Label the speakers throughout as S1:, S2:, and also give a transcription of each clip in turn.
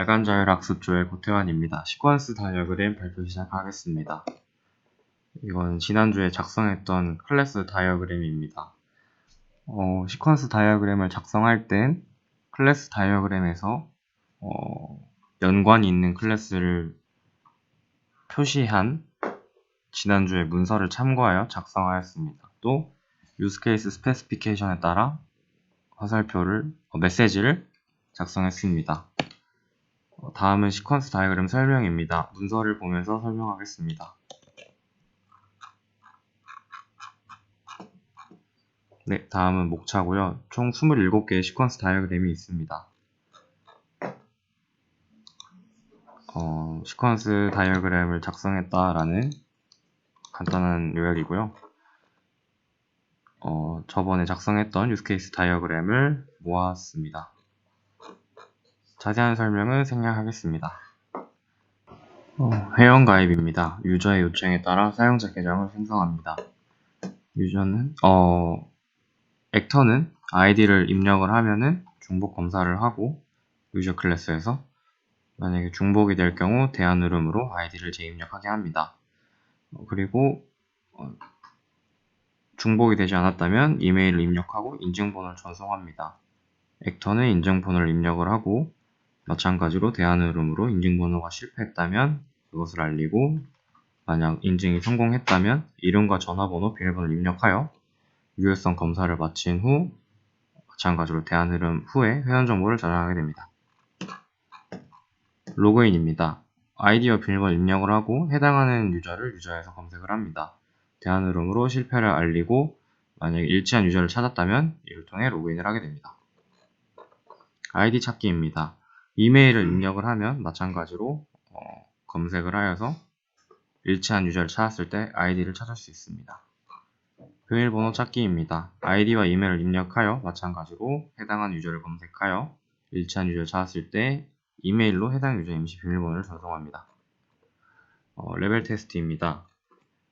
S1: 야간 자율학습조의 고태환입니다. 시퀀스 다이어그램 발표 시작하겠습니다. 이건 지난주에 작성했던 클래스 다이어그램입니다. 어, 시퀀스 다이어그램을 작성할 땐 클래스 다이어그램에서 어, 연관이 있는 클래스를 표시한 지난주에 문서를 참고하여 작성하였습니다. 또 유스케이스 스페시피케이션에 따라 화살표를 어, 메시지를 작성했습니다. 어, 다음은 시퀀스 다이어그램 설명입니다. 문서를 보면서 설명하겠습니다. 네, 다음은 목차고요. 총 27개의 시퀀스 다이어그램이 있습니다. 어, 시퀀스 다이어그램을 작성했다라는 간단한 요약이고요. 어, 저번에 작성했던 유스케이스 다이어그램을 모았습니다. 자세한 설명은 생략하겠습니다. 어, 회원 가입입니다. 유저의 요청에 따라 사용자 계정을 생성합니다. 유저는 어 액터는 아이디를 입력을 하면은 중복 검사를 하고 유저 클래스에서 만약에 중복이 될 경우 대안 흐름으로 아이디를 재입력하게 합니다. 어, 그리고 어, 중복이 되지 않았다면 이메일을 입력하고 인증번호를 전송합니다. 액터는 인증번호를 입력을 하고 마찬가지로 대안 흐름으로 인증번호가 실패했다면 그것을 알리고 만약 인증이 성공했다면 이름과 전화번호, 비밀번호를 입력하여 유효성 검사를 마친 후 마찬가지로 대안 흐름 후에 회원 정보를 저장하게 됩니다. 로그인입니다. 아이디와 비밀번호 입력을 하고 해당하는 유저를 유저에서 검색을 합니다. 대안 흐름으로 실패를 알리고 만약 일치한 유저를 찾았다면 이를 통해 로그인을 하게 됩니다. 아이디 찾기입니다. 이메일을 입력을 하면 마찬가지로 어, 검색을 하여서 일치한 유저를 찾았을 때 아이디를 찾을 수 있습니다. 비밀번호 찾기입니다. 아이디와 이메일을 입력하여 마찬가지로 해당한 유저를 검색하여 일치한 유저를 찾았을 때 이메일로 해당 유저 임시 비밀번호를 전송합니다. 어, 레벨 테스트입니다.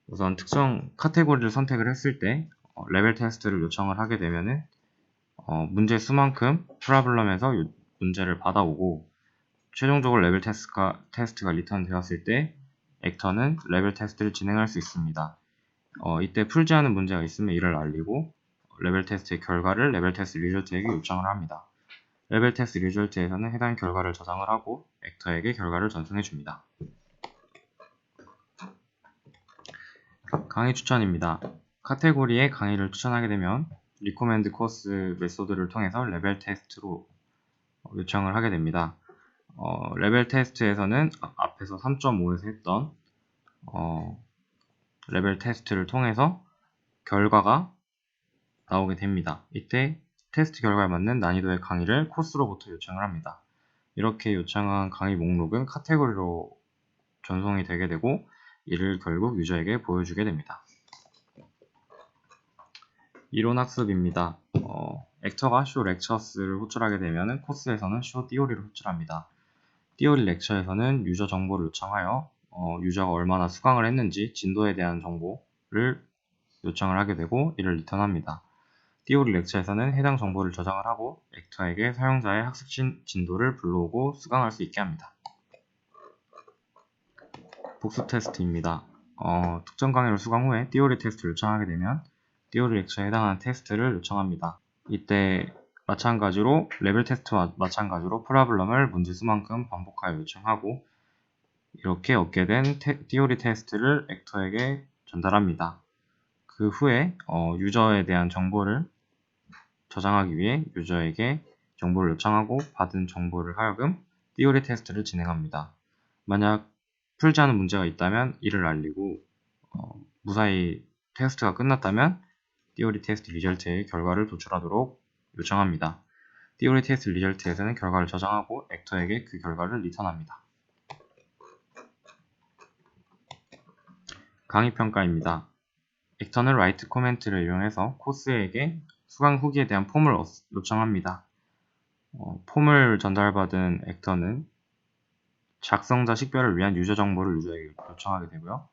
S1: 우선 특정 카테고리를 선택을 했을 때 어, 레벨 테스트를 요청을 하게 되면은 어, 문제 수만큼 프라블럼에서 문제를 받아오고 최종적으로 레벨 테스트가, 테스트가 리턴 되었을 때 액터는 레벨 테스트를 진행할 수 있습니다. 어, 이때 풀지 않은 문제가 있으면 이를 알리고 레벨 테스트의 결과를 레벨 테스트 리졸트에게 요청을 합니다. 레벨 테스트 리졸트에서는 해당 결과를 저장을 하고 액터에게 결과를 전송해 줍니다. 강의 추천입니다. 카테고리에 강의를 추천하게 되면 리코멘드 코스 메소드를 통해서 레벨 테스트로 요청을 하게 됩니다. 어, 레벨 테스트에서는 앞에서 3.5에서 했던 어, 레벨 테스트를 통해서 결과가 나오게 됩니다. 이때 테스트 결과에 맞는 난이도의 강의를 코스로부터 요청을 합니다. 이렇게 요청한 강의 목록은 카테고리로 전송이 되게 되고 이를 결국 유저에게 보여주게 됩니다. 이론 학습입니다. 어, 액터가 쇼 렉처스를 호출하게 되면 코스에서는 쇼 띠오리를 호출합니다. 띠오리 렉처에서는 유저 정보를 요청하여 어, 유저가 얼마나 수강을 했는지 진도에 대한 정보를 요청을 하게 되고 이를 리턴합니다. 띠오리 렉처에서는 해당 정보를 저장을 하고 액터에게 사용자의 학습 진도를 불러오고 수강할 수 있게 합니다. 복습 테스트입니다. 어, 특정 강의를 수강 후에 띠오리 테스트를 요청하게 되면 띠오리 렉처에 해당하는 테스트를 요청합니다. 이때 마찬가지로 레벨 테스트와 마찬가지로 프라블럼을 문제 수만큼 반복하여 요청하고 이렇게 얻게 된 테, 띠오리 테스트를 액터에게 전달합니다. 그 후에 어, 유저에 대한 정보를 저장하기 위해 유저에게 정보를 요청하고 받은 정보를 하여금 띠오리 테스트를 진행합니다. 만약 풀지 않은 문제가 있다면 이를 알리고 어, 무사히 테스트가 끝났다면 띠오리 테스트 리절트의 결과를 도출하도록 요청합니다. 띠오리 테스트 리절트에서는 결과를 저장하고 액터에게 그 결과를 리턴합니다. 강의 평가입니다. 액터는 라이트 코멘트를 이용해서 코스에게 수강 후기에 대한 폼을 요청합니다. 어, 폼을 전달받은 액터는 작성자 식별을 위한 유저 정보를 유저에게 요청하게 되고요.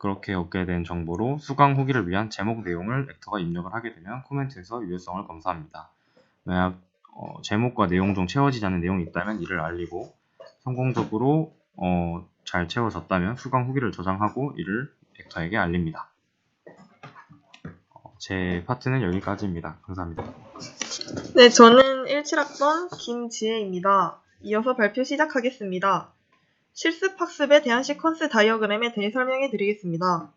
S1: 그렇게 얻게 된 정보로 수강 후기를 위한 제목 내용을 액터가 입력을 하게 되면 코멘트에서 유효성을 검사합니다. 만약 어, 제목과 내용 중 채워지지 않은 내용이 있다면 이를 알리고 성공적으로 어, 잘 채워졌다면 수강 후기를 저장하고 이를 벡터에게 알립니다. 어, 제 파트는 여기까지입니다. 감사합니다.
S2: 네, 저는 17학번 김지혜입니다. 이어서 발표 시작하겠습니다. 실습학습에 대한 시퀀스 다이어그램에 대해 설명해 드리겠습니다.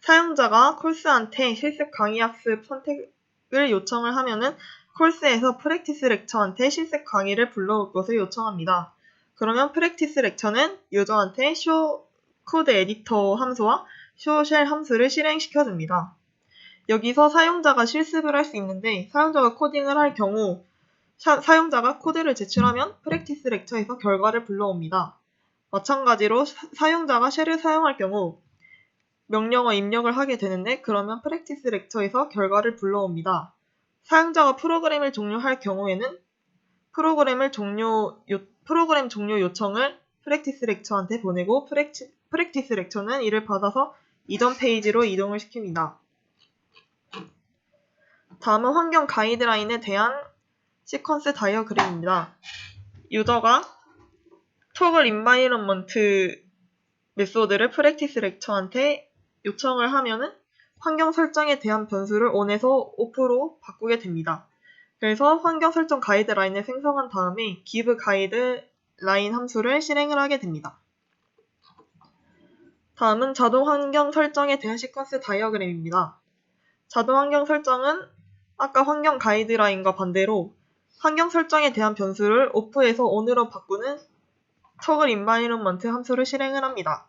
S2: 사용자가 콜스한테 실습 강의 학습 선택을 요청을 하면은 콜스에서 프랙티스 렉처한테 실습 강의를 불러올 것을 요청합니다. 그러면 프랙티스 렉처는 유저한테 쇼 코드 에디터 함수와 쇼 쉘 함수를 실행시켜 줍니다. 여기서 사용자가 실습을 할 수 있는데 사용자가 코딩을 할 경우 사, 사용자가 코드를 제출하면 프랙티스 렉처에서 결과를 불러옵니다. 마찬가지로 사- 사용자가 쉘을 사용할 경우 명령어 입력을 하게 되는데 그러면 프랙티스 렉처에서 결과를 불러옵니다. 사용자가 프로그램을 종료할 경우에는 프로그램을 종료 요, 프로그램 종료 요청을 프랙티스 렉처한테 보내고 프랙티, 프랙티스 렉처는 이를 받아서 이전 페이지로 이동을 시킵니다. 다음은 환경 가이드라인에 대한 시퀀스 다이어그램입니다. 유저가 토글 인바이런먼트 메소드를 프랙티스 렉처한테 요청을 하면은 환경 설정에 대한 변수를 on에서 off로 바꾸게 됩니다. 그래서 환경 설정 가이드 라인을 생성한 다음에 give 가이드 라인 함수를 실행을 하게 됩니다. 다음은 자동 환경 설정에 대한 시퀀스 다이어그램입니다. 자동 환경 설정은 아까 환경 가이드라인과 반대로 환경 설정에 대한 변수를 off에서 on으로 바꾸는 toggle environment 함수를 실행을 합니다.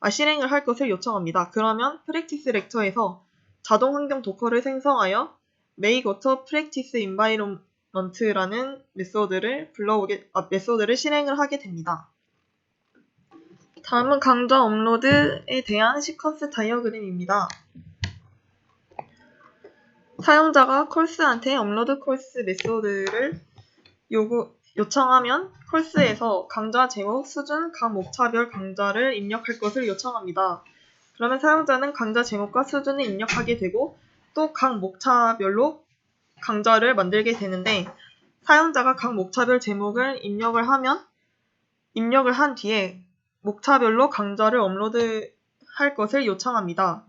S2: 아, 실행을 할 것을 요청합니다. 그러면 프랙티스 렉처에서 자동 환경 도커를 생성하여 make auto practice environment라는 메소드를 불러오게 아, 메소드를 실행을 하게 됩니다. 다음은 강좌 업로드에 대한 시퀀스 다이어그램입니다. 사용자가 콜스한테 업로드 콜스 메소드를 요구, 요청하면 콜스에서 강좌 제목, 수준, 각 목차별 강좌를 입력할 것을 요청합니다. 그러면 사용자는 강좌 제목과 수준을 입력하게 되고 또 각 목차별로 강좌를 만들게 되는데 사용자가 각 목차별 제목을 입력을 하면 입력을 한 뒤에 목차별로 강좌를 업로드할 것을 요청합니다.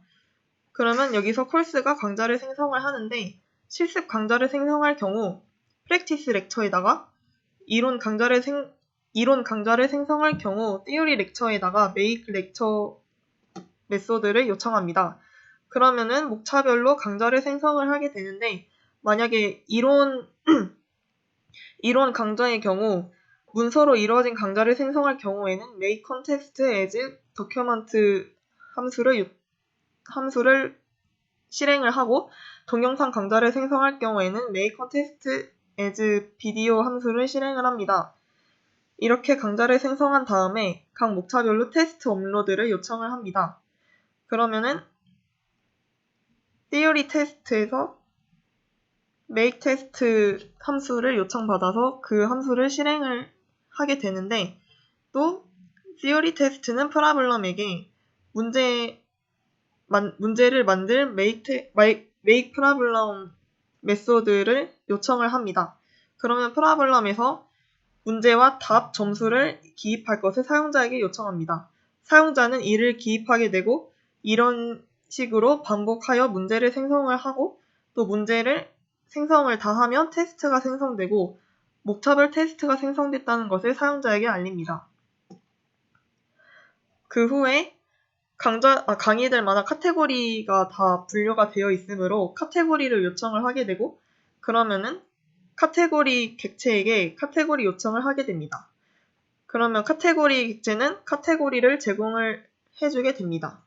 S2: 그러면 여기서 콜스가 강좌를 생성을 하는데 실습 강좌를 생성할 경우 프랙티스 렉처에다가 이론 강좌를 생 이론 강좌를 생성할 경우 theory 렉처에다가 make 렉처 메소드를 요청합니다. 그러면은 목차별로 강좌를 생성을 하게 되는데 만약에 이론 이론 강좌의 경우 문서로 이루어진 강좌를 생성할 경우에는 make context as document 함수를 요- 함수를 실행을 하고 동영상 강좌를 생성할 경우에는 make context as video 함수를 실행을 합니다. 이렇게 강좌를 생성한 다음에 각 목차별로 테스트 업로드를 요청을 합니다. 그러면은 theory 테스트에서 make test 함수를 요청받아서 그 함수를 실행을 하게 되는데 또 theory 테스트는 프라블럼에게 문제 만- 문제를 만들 make, te- ma- make problem 메소드를 요청을 합니다. 그러면 프라블럼에서 문제와 답 점수를 기입할 것을 사용자에게 요청합니다. 사용자는 이를 기입하게 되고 이런 식으로 반복하여 문제를 생성을 하고 또 문제를 생성을 다 하면 테스트가 생성되고 목차별 테스트가 생성됐다는 것을 사용자에게 알립니다. 그 후에 강좌, 아, 강의들마다 카테고리가 다 분류가 되어 있으므로 카테고리를 요청을 하게 되고 그러면은 카테고리 객체에게 카테고리 요청을 하게 됩니다. 그러면 카테고리 객체는 카테고리를 제공을 해주게 됩니다.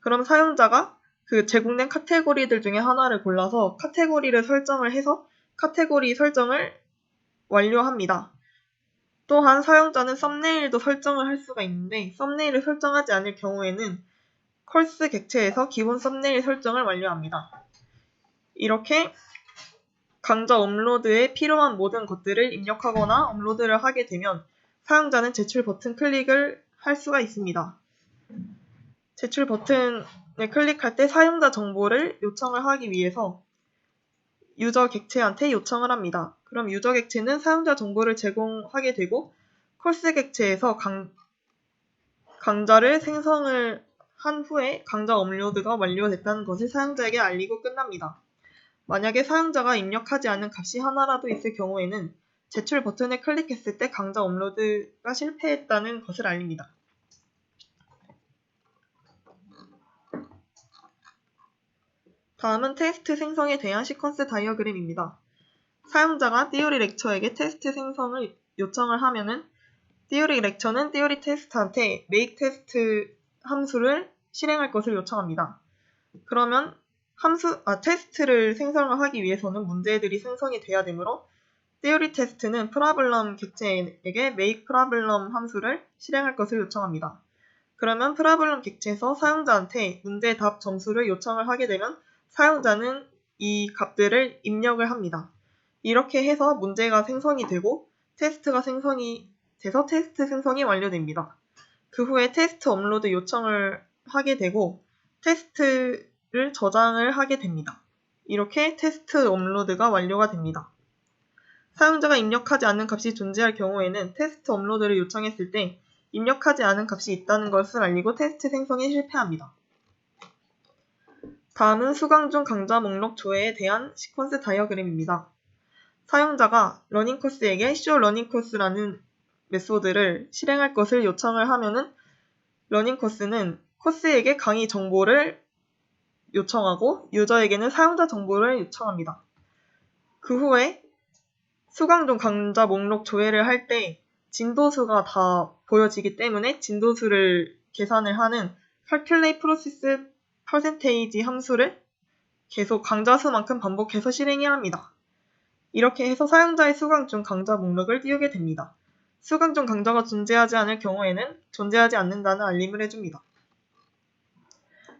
S2: 그럼 사용자가 그 제공된 카테고리들 중에 하나를 골라서 카테고리를 설정을 해서 카테고리 설정을 완료합니다. 또한 사용자는 썸네일도 설정을 할 수가 있는데 썸네일을 설정하지 않을 경우에는 컬스 객체에서 기본 썸네일 설정을 완료합니다. 이렇게 강좌 업로드에 필요한 모든 것들을 입력하거나 업로드를 하게 되면 사용자는 제출 버튼 클릭을 할 수가 있습니다. 제출 버튼을 클릭할 때 사용자 정보를 요청을 하기 위해서 유저 객체한테 요청을 합니다. 그럼 유저 객체는 사용자 정보를 제공하게 되고 콜스 객체에서 강, 강좌를 생성을 한 후에 강좌 업로드가 완료됐다는 것을 사용자에게 알리고 끝납니다. 만약에 사용자가 입력하지 않은 값이 하나라도 있을 경우에는 제출 버튼을 클릭했을 때 강좌 업로드가 실패했다는 것을 알립니다. 다음은 테스트 생성에 대한 시퀀스 다이어그램입니다. 사용자가 띠오리 렉처에게 테스트 생성을 요청을 하면은 띠오리 렉처는 띠오리 테스트한테 make 테스트 함수를 실행할 것을 요청합니다. 그러면 함수, 아, 테스트를 생성을 하기 위해서는 문제들이 생성이 돼야 되므로 띠오리 테스트는 프라블럼 객체에게 make 프라블럼 함수를 실행할 것을 요청합니다. 그러면 프라블럼 객체에서 사용자한테 문제 답 점수를 요청을 하게 되면 사용자는 이 값들을 입력을 합니다. 이렇게 해서 문제가 생성이 되고 테스트가 생성이 돼서 테스트 생성이 완료됩니다. 그 후에 테스트 업로드 요청을 하게 되고 테스트를 저장을 하게 됩니다. 이렇게 테스트 업로드가 완료가 됩니다. 사용자가 입력하지 않는 값이 존재할 경우에는 테스트 업로드를 요청했을 때 입력하지 않은 값이 있다는 것을 알리고 테스트 생성에 실패합니다. 다음은 수강 중 강좌 목록 조회에 대한 시퀀스 다이어그램입니다. 사용자가 러닝 코스에게 show 러닝 코스라는 메소드를 실행할 것을 요청을 하면은 러닝 코스는 코스에게 강의 정보를 요청하고 유저에게는 사용자 정보를 요청합니다. 그 후에 수강 중 강좌 목록 조회를 할 때 진도수가 다 보여지기 때문에 진도수를 계산을 하는 calculate process percentage 함수를 계속 강좌 수만큼 반복해서 실행해야 합니다. 이렇게 해서 사용자의 수강 중 강좌 목록을 띄우게 됩니다. 수강 중 강좌가 존재하지 않을 경우에는 존재하지 않는다는 알림을 해줍니다.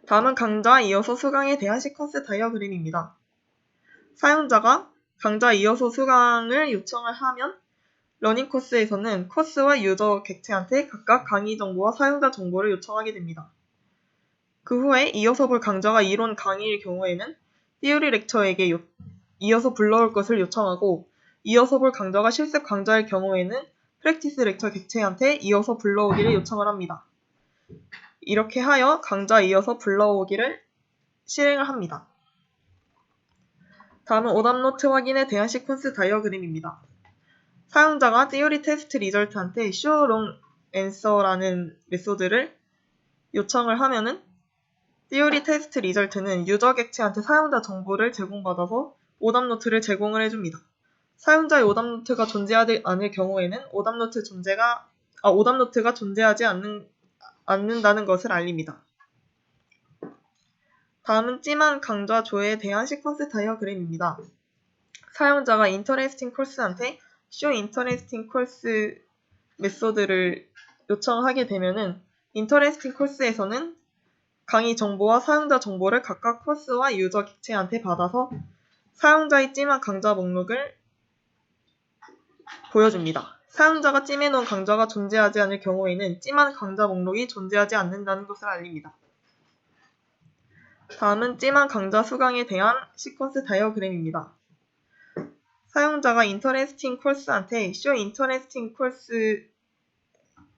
S2: 다음은 강좌 이어서 수강에 대한 시퀀스 다이어그램입니다. 사용자가 강좌 이어서 수강을 요청을 하면 러닝 코스에서는 코스와 유저 객체한테 각각 강의 정보와 사용자 정보를 요청하게 됩니다. 그 후에 이어서 볼 강좌가 이론 강의일 경우에는 띠오리 렉처에게 요- 이어서 불러올 것을 요청하고 이어서 볼 강좌가 실습 강좌일 경우에는 프랙티스 렉처 객체한테 이어서 불러오기를 요청을 합니다. 이렇게 하여 강좌 이어서 불러오기를 실행을 합니다. 다음은 오답노트 확인에 대한 시퀀스 다이어그램입니다. 사용자가 띠오리 테스트 리절트한테 show long answer라는 메소드를 요청을 하면은 띠오리 테스트 리절트는 유저 객체한테 사용자 정보를 제공받아서 오답노트를 제공을 해줍니다. 사용자의 오답노트가 존재하지 않을 경우에는 오답노트 존재가 아, 오답노트가 존재하지 않는, 않는다는 것을 알립니다. 다음은 찜한 강좌 조회에 대한 시퀀스 다이어그램입니다. 사용자가 인터레스팅 콜스한테 show interesting course 메소드를 요청하게 되면은 인터레스팅 콜스에서는 강의 정보와 사용자 정보를 각각 코스와 유저 객체한테 받아서 사용자의 찜한 강좌 목록을 보여줍니다. 사용자가 찜해놓은 강좌가 존재하지 않을 경우에는 찜한 강좌 목록이 존재하지 않는다는 것을 알립니다. 다음은 찜한 강좌 수강에 대한 시퀀스 다이어그램입니다. 사용자가 인터레스팅 콜스한테 show interesting course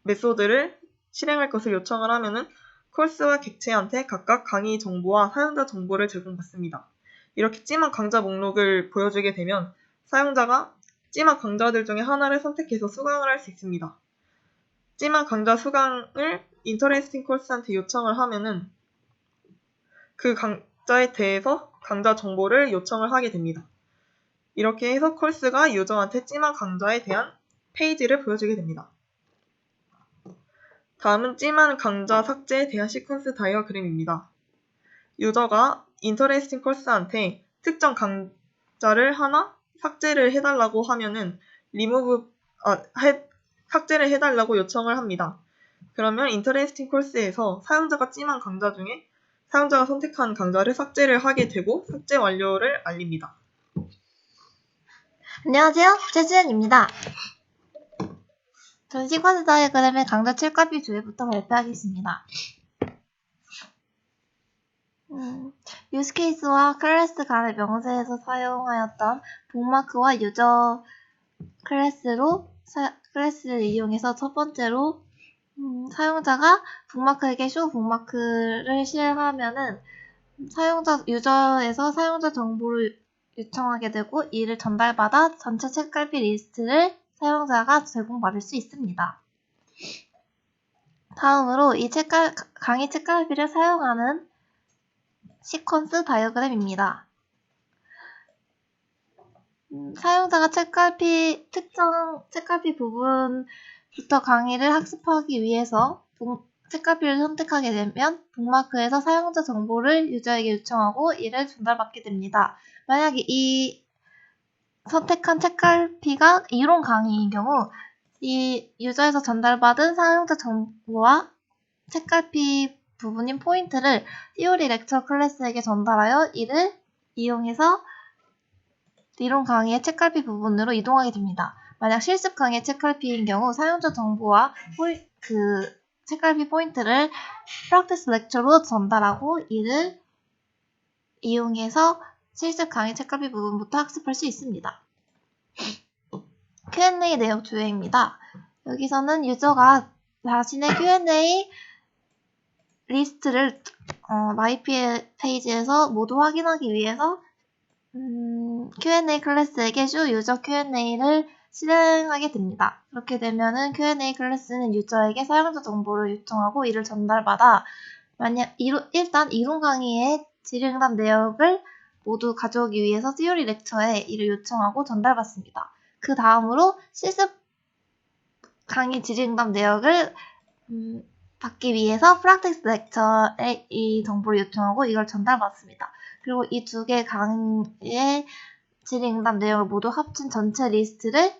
S2: 메소드를 실행할 것을 요청을 하면은 콜스와 객체한테 각각 강의 정보와 사용자 정보를 제공받습니다. 이렇게 찜한 강좌 목록을 보여주게 되면 사용자가 찜한 강좌들 중에 하나를 선택해서 수강을 할 수 있습니다. 찜한 강좌 수강을 인터레스팅 콜스한테 요청을 하면은 그 강좌에 대해서 강좌 정보를 요청을 하게 됩니다. 이렇게 해서 콜스가 유저한테 찜한 강좌에 대한 페이지를 보여주게 됩니다. 다음은 찜한 강좌 삭제에 대한 시퀀스 다이어그램입니다. 유저가 인터레스팅 콜스한테 특정 강좌를 하나 삭제를 해달라고 하면은 리무브 아, 해- 삭제를 해달라고 요청을 합니다. 그러면 인터레스팅 콜스에서 사용자가 찜한 강좌 중에 사용자가 선택한 강좌를 삭제를 하게 되고 삭제 완료를 알립니다.
S3: 안녕하세요. 최지연입니다. 전 시퀀스 다이어그램의 강좌 7카피 조회부터 발표하겠습니다. 음, 유스케이스와 클래스 간의 명세에서 사용하였던 북마크와 유저 클래스로 사- 클래스를 이용해서 첫 번째로 음, 사용자가 북마크에게 쇼 북마크를 실행하면은 사용자 유저에서 사용자 정보를 요청하게 되고 이를 전달받아 전체 책갈피 리스트를 사용자가 제공받을 수 있습니다. 다음으로 이 책갈, 강의 책갈피를 사용하는 시퀀스 다이어그램입니다. 음, 사용자가 책갈피 특정 책갈피 부분부터 강의를 학습하기 위해서 북- 책갈피를 선택하게 되면 북마크에서 사용자 정보를 유저에게 요청하고 이를 전달받게 됩니다. 만약에 이 선택한 책갈피가 이론 강의인 경우 이 유저에서 전달받은 사용자 정보와 책갈피 부분인 포인트를 티오리 렉처 클래스에게 전달하여 이를 이용해서 이론 강의의 책갈피 부분으로 이동하게 됩니다. 만약 실습 강의 책갈피인 경우 사용자 정보와 포이, 그 책갈피 포인트를 프랙티스 렉처로 전달하고 이를 이용해서 실습 강의 책갈피 부분부터 학습할 수 있습니다. Q&A 내용 조회입니다. 여기서는 유저가 자신의 Q&A 리스트를 어, 마이 페이지에서 모두 확인하기 위해서 음, Q&A 클래스에게 쇼 유저 Q&A를 실행하게 됩니다. 그렇게 되면은 Q&A 클래스는 유저에게 사용자 정보를 요청하고 이를 전달받아 만약 이루, 일단 이론 강의의 질의응답 내역을 모두 가져오기 위해서 티오리 렉처에 이를 요청하고 전달받습니다. 그 다음으로 실습 강의 질의응답 내역을 음, 받기 위해서 프랙티스 렉처에 이 정보를 요청하고 이걸 전달받습니다. 그리고 이 두 개 강의의 질의응답 내용을 모두 합친 전체 리스트를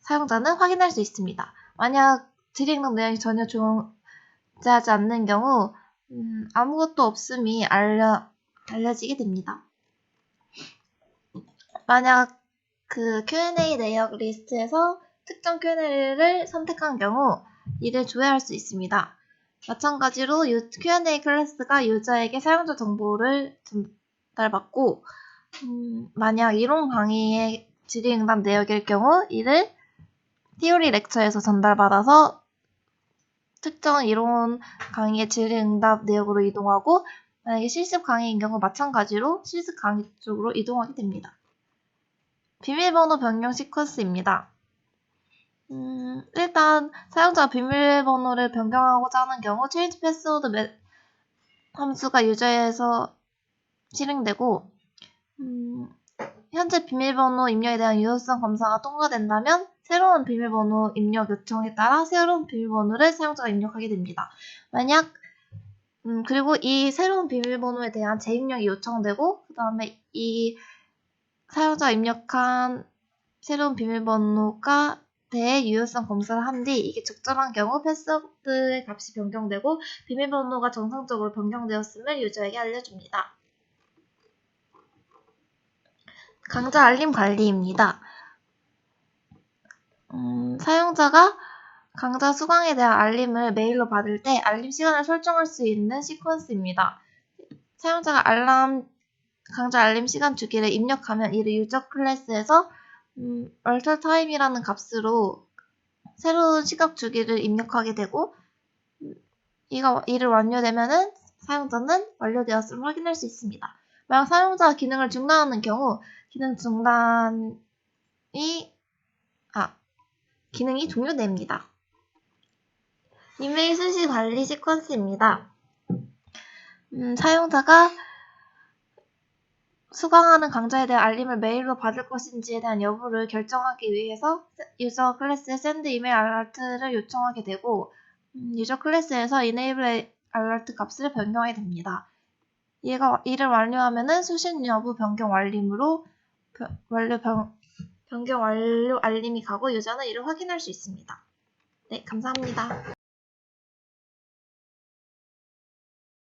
S3: 사용자는 확인할 수 있습니다. 만약 질의응답 내용이 전혀 존재하지 않는 경우 음, 아무것도 없음이 알려, 알려지게 됩니다. 만약 그 Q&A 내역 리스트에서 특정 Q&A를 선택한 경우 이를 조회할 수 있습니다. 마찬가지로 유- Q&A 클래스가 유저에게 사용자 정보를 전달받고 음, 만약 이론 강의의 질의응답 내역일 경우 이를 티오리 렉처에서 전달받아서 특정 이론 강의의 질의응답 내역으로 이동하고 만약에 실습 강의인 경우 마찬가지로 실습 강의 쪽으로 이동하게 됩니다. 비밀번호 변경 시퀀스입니다. 음, 일단 사용자가 비밀번호를 변경하고자 하는 경우 change password 매- 함수가 유저에서 실행되고 음, 현재 비밀번호 입력에 대한 유효성 검사가 통과된다면 새로운 비밀번호 입력 요청에 따라 새로운 비밀번호를 사용자가 입력하게 됩니다. 만약 음, 그리고 이 새로운 비밀번호에 대한 재입력이 요청되고 그 다음에 이 사용자가 입력한 새로운 비밀번호가 대해 유효성 검사를 한 뒤 이게 적절한 경우 패스워드의 값이 변경되고 비밀번호가 정상적으로 변경되었음을 유저에게 알려줍니다. 강자 알림 관리입니다. 음, 사용자가 강좌 수강에 대한 알림을 메일로 받을 때 알림 시간을 설정할 수 있는 시퀀스입니다. 사용자가 알람 강좌 알림 시간 주기를 입력하면 이를 유저 클래스에서 음, alter time이라는 값으로 새로운 시각 주기를 입력하게 되고 음, 이가 이를 완료되면은 사용자는 완료되었음을 확인할 수 있습니다. 만약 사용자가 기능을 중단하는 경우 기능 중단이 아 기능이 종료됩니다. 이메일 수시 관리 시퀀스입니다. 음, 사용자가 수강하는 강좌에 대한 알림을 메일로 받을 것인지에 대한 여부를 결정하기 위해서 유저 클래스에 send 이메일 알러트를 요청하게 되고 음, 유저 클래스에서 enable 알러트 값을 변경하게 됩니다. 얘가 이를 완료하면은 수신 여부 변경 변- 완료 변, 변경 완료 알림이 가고 유저는 이를 확인할 수 있습니다. 네, 감사합니다.